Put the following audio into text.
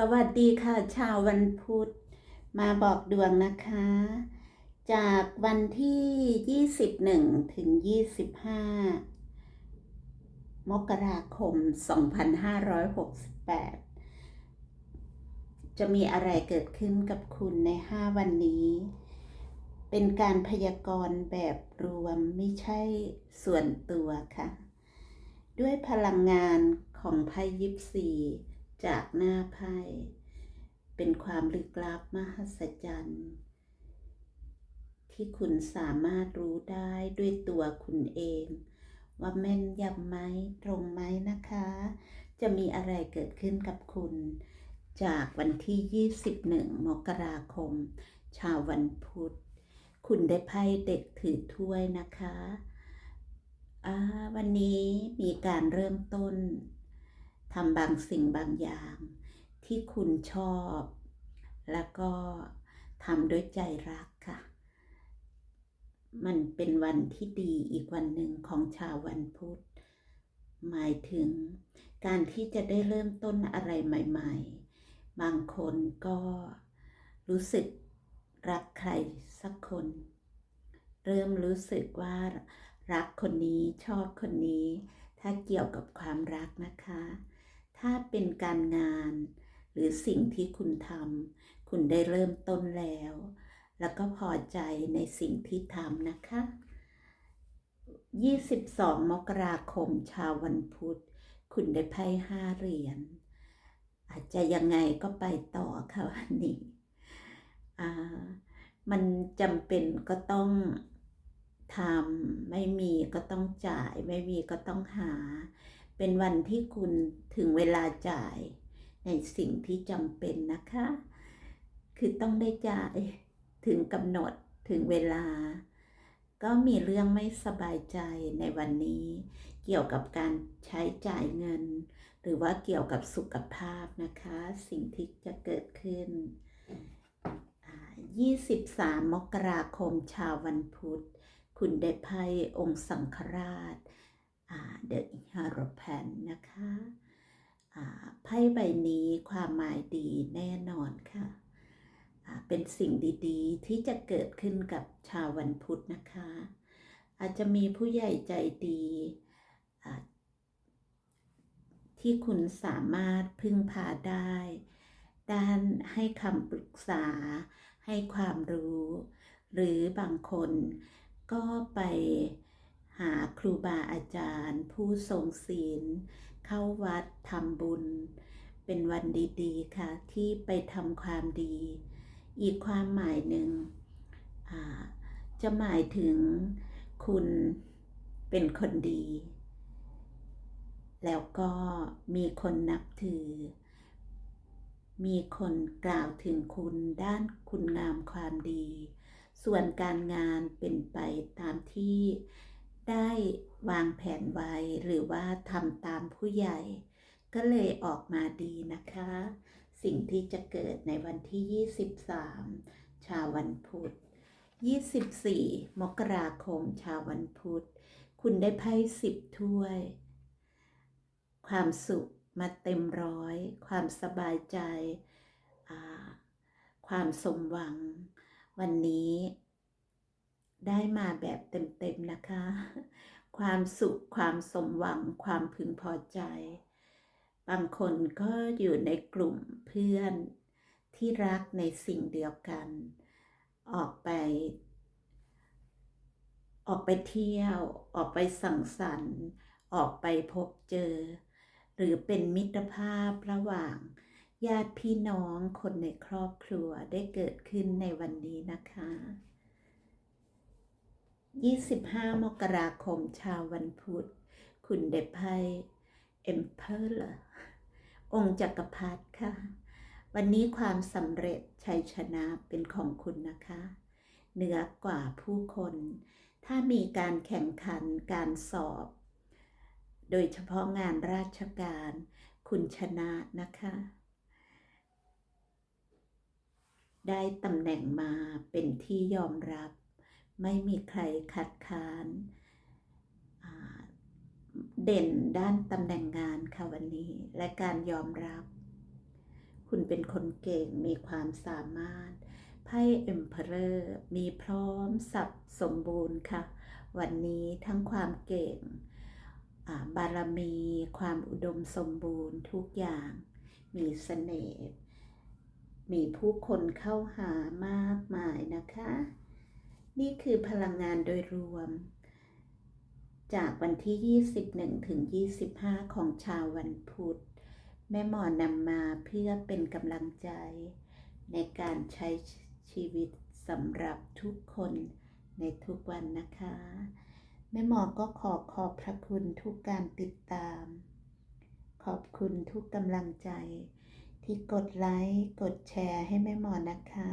สวัสดีค่ะชาววันพุธ มาบอกดวงนะคะ จากวันที่ 21 ถึง 25 มกราคม 2568 จะมีอะไรเกิดขึ้นกับคุณใน 5 วันนี้ เป็นการพยากรณ์แบบรวมไม่ใช่ส่วนตัวค่ะ ด้วยพลังงานของไพ่ยิปซี จากหน้าไพ่เป็นความลึกลับมหัศจรรย์ ที่คุณสามารถรู้ได้ด้วยตัวคุณเอง ว่าแม่นยำไหมตรงไหมนะคะ จะมีอะไรเกิดขึ้นกับคุณ จากวันที่ 21 มกราคม ชาววันพุธ คุณได้ไพ่เด็กถือถ้วยนะคะ วันนี้มีการเริ่มต้น ทำบางสิ่งบางอย่าง ที่คุณชอบ แล้วก็ทำด้วยใจรักค่ะ มันเป็นวันที่ดีอีกวันหนึ่งของชาววันพุธ หมายถึงการที่จะได้เริ่มต้นอะไรใหม่ ๆ บางคนก็รู้สึกรักใครสักคน เริ่มรู้สึกว่ารักคนนี้ชอบคนนี้ ถ้าเกี่ยวกับความรักนะคะ ถ้าเป็นการงาน หรือสิ่งที่คุณทำคุณได้เริ่มต้นแล้ว แล้วก็พอใจในสิ่งที่ทำนะคะ 22 มกราคมชาววันพุธ คุณได้ไพ่ห้าเหรียญอาจจะยังไงก็ไปต่อค่ะวันนี้อ่มันจำเป็นก็ต้องทำไม่มีก็ต้องจ่าย ไม่มีก็ต้องหา เป็นวันที่คุณถึงเวลาจ่ายในสิ่งที่จำเป็นนะคะ คือต้องได้จ่ายถึงกำหนดถึงเวลา ก็มีเรื่องไม่สบายใจในวันนี้ เกี่ยวกับการใช้จ่ายเงิน หรือว่าเกี่ยวกับสุขภาพนะคะ สิ่งที่จะเกิดขึ้นอ่า23 มกราคมชาววันพุธ คุณได้ไพ่องค์สังฆราช เดอะฮารแพนนะคะไพ่ใบนี้ความหมายดีแน่นอนค่ะ เป็นสิ่งดีๆ ที่จะเกิดขึ้นกับชาววันพุธนะคะ อาจจะมีผู้ใหญ่ใจดี ที่คุณสามารถพึ่งพาได้ ด้านให้คำปรึกษา ให้ความรู้ หรือบางคนก็ไป หาครูบาอาจารย์ ผู้ทรงศีล เข้าวัดทำบุญ เป็นวันดีๆค่ะ ที่ไปทำความดี อีกความหมายหนึ่งจะหมายถึงคุณเป็นคนดี แล้วก็มีคนนับถือ มีคนกล่าวถึงคุณด้านคุณงามความดี ส่วนการงานเป็นไปตามที่ ได้วางแผนไว้หรือว่าทำตามผู้ใหญ่ ก็เลยออกมาดีนะคะ สิ่งที่จะเกิดในวันที่ 23 ชาววันพุธ 24 มกราคมชาววันพุธ คุณได้ไพ่สิบถ้วย ความสุขมาเต็มร้อย ความสบายใจ ความสมหวัง วันนี้ ได้มาแบบเต็มๆนะคะ ความสุขความสมหวังความพึงพอใจ บางคนก็อยู่ในกลุ่มเพื่อนที่รักในสิ่งเดียวกัน ออกไป ออกไปเที่ยว ออกไปสังสรรค์ ออกไปพบเจอ หรือเป็นมิตรภาพระหว่างญาติพี่น้องคนในครอบครัวได้เกิดขึ้นในวันนี้นะคะ 25 มกราคมชาววันพุธ คุณเดไพเอ็มเพอร์องค์จักรพรรดิค่ะ วันนี้ความสำเร็จชัยชนะเป็นของคุณนะคะ เหนือกว่าผู้คน ถ้ามีการแข่งขันการสอบ โดยเฉพาะงานราชการ คุณชนะนะคะ ได้ตำแหน่งมาเป็นที่ยอมรับ ไม่มีใครคัดค้านเด่นด้านตำแหน่งงานค่ะวันนี้และการยอมรับ คุณเป็นคนเก่งมีความสามารถไพ่ Emperor มีพร้อมสับสมบูรณ์ค่ะ วันนี้ทั้งความเก่ง บารมี ความอุดมสมบูรณ์ทุกอย่าง มีเสน่ห์มีผู้คนเข้าหามากมาย นี่คือพลังงานโดยรวม จากวันที่ 21 ถึง 25 ของชาววันพุธ แม่หมอนำมาเพื่อเป็นกำลังใจ ในการใช้ชีวิตสำหรับทุกคนในทุกวันนะคะ แม่หมอก็ขอขอบพระคุณทุกการติดตาม ขอบคุณทุกกำลังใจ ที่กดไลค์ กดแชร์ให้แม่หมอนะคะ